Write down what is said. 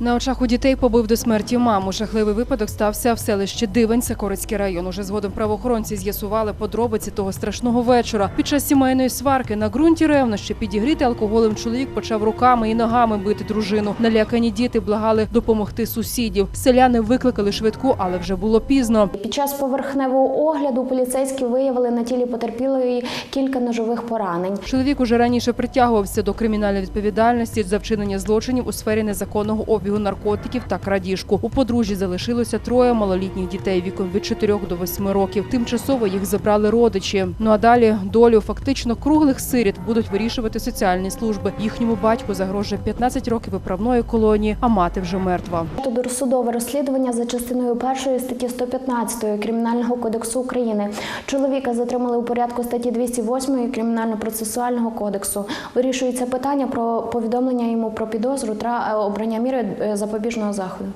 На очах у дітей побив до смерті маму. Жахливий випадок стався в селищі Дивень, Сокорицький район. Уже згодом правоохоронці з'ясували подробиці того страшного вечора. Під час сімейної сварки на ґрунті ревнощі підігріти алкоголем чоловік почав руками і ногами бити дружину. Налякані діти благали допомогти сусідів. Селяни викликали швидку, але вже було пізно. Під час поверхневого огляду поліцейські виявили на тілі потерпілої кілька ножових поранень. Чоловік уже раніше притягувався до кримінальної відповідальності за вчинення злочинів у сфері незаконного обігу наркотиків та крадіжку. У подружжі залишилося троє малолітніх дітей віком від 4 до 8 років. Тимчасово їх забрали родичі. Ну а далі долю фактично круглих сиріт будуть вирішувати соціальні служби. Їхньому батьку загрожує 15 років виправної колонії, а мати вже мертва. Досудове розслідування за частиною першої статті 115 Кримінального кодексу України. Чоловіка затримали у порядку статті 208 Кримінально-процесуального кодексу. Вирішується питання про повідомлення йому про підозру та е, обрання міри запобіжного заходу.